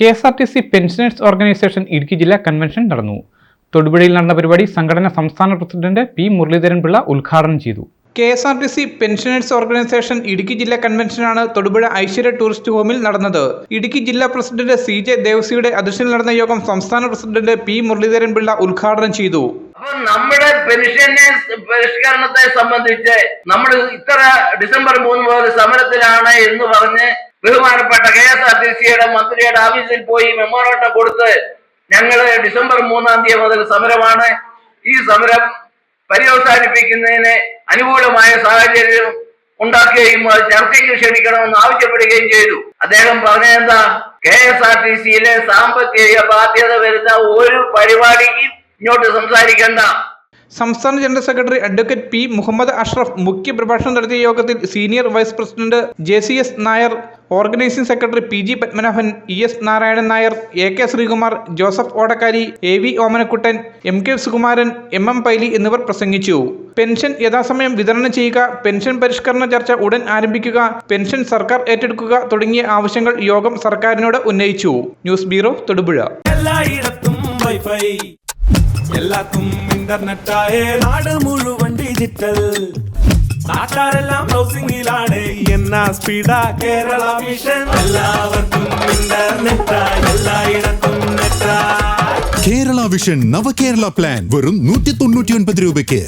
K S R T C pensioners organisation Idukki ജില്ലാ convention നടന്നു. തൊടുപുഴയിൽ നടന്ന പരിപാടി സംഘടന സംസ്ഥാന പ്രസിഡന്റ് പി മുരളീധരൻ പിള്ള ഉദ്ഘാടനം ചെയ്തു. K S R T C pensioners organisation Idukki ജില്ലാ കൺവെൻഷനാണ് തൊടുപുഴ ഐശ്വര്യ ടൂറിസ്റ്റ് ഹോമിൽ നടന്നത്. ഇടുക്കി ജില്ലാ പ്രസിഡന്റ് സി ജെ ദേവസിയുടെ അധ്യക്ഷതയിൽ നടന്ന യോഗം സംസ്ഥാന പ്രസിഡന്റ് പി മുരളീധരൻ പിള്ള ഉദ്ഘാടനം ചെയ്തു. അപ്പൊ നമ്മുടെ പെൻഷനെ പരിഷ്കരണത്തെ സംബന്ധിച്ച് നമ്മൾ ഇത്ര ഡിസംബർ മൂന്ന് മുതൽ സമരത്തിലാണ് എന്ന് പറഞ്ഞ് ബഹുമാനപ്പെട്ട കെ എസ് ആർ ടി സിയുടെ മന്ത്രിയുടെ ഓഫീസിൽ പോയി മെമ്മോറണ്ടം കൊടുത്ത് ഞങ്ങൾ ഡിസംബർ മൂന്നാം തീയതി മുതൽ സമരമാണ്. ഈ സമരം പര്യവസാനിപ്പിക്കുന്നതിന് അനുകൂലമായ സാഹചര്യം ഉണ്ടാക്കുകയും അത് ചർച്ചയ്ക്ക് ക്ഷണിക്കണമെന്ന് ആവശ്യപ്പെടുകയും ചെയ്തു. അദ്ദേഹം പറഞ്ഞതെന്താ? കെ എസ് ആർ ടി സിയിലെ സാമ്പത്തിക ബാധ്യത വരുന്ന ഒരു പരിപാടിക്ക് ഇങ്ങോട്ട് സംസാരിക്കണ്ട. സംസ്ഥാന general secretary advocate P Muhammad Ashraf മുഖ്യ പ്രഭാഷണം നടത്തിയ യോഗത്തിൽ senior vice president J C S Nair organising secretary P G Padmanabhan E S Narayanan Nair A K Sreekumar Joseph Odakkari A V Omanakuttan M K Sukumaran M M Paily എന്നിവർ പ്രസംഗിച്ചു. Pension യഥാസമയം വിതരണം ചെയ്യുക pension പരിഷ്കരണ ചർച്ച ഉടൻ ആരംഭിക്കുക pension സർക്കാർ ഏറ്റെടുക്കുക തുടങ്ങിയ ആവശ്യങ്ങൾ യോഗം സർക്കാരിനോട് ഉന്നയിച്ചു. News bureau Thodupuzha. എല്ലായിടത്തും വൈഫൈ എല്ലാത്തും ഇന്റർനെറ്റായേ നാട് മുഴുവൻ ഡിജിറ്റൽ നാട്ടാരെല്ലാം ബ്രൗസിംഗിലാണ് എന്നാ സ്പീഡാ കേരള മിഷൻ എല്ലാവർക്കും ഇന്റർനെറ്റ് എല്ലായിടത്തും കേരള വിഷൻ നവകേരള പ്ലാൻ വെറും നൂറ്റി തൊണ്ണൂറ്റി ഒൻപത് രൂപയ്ക്ക്.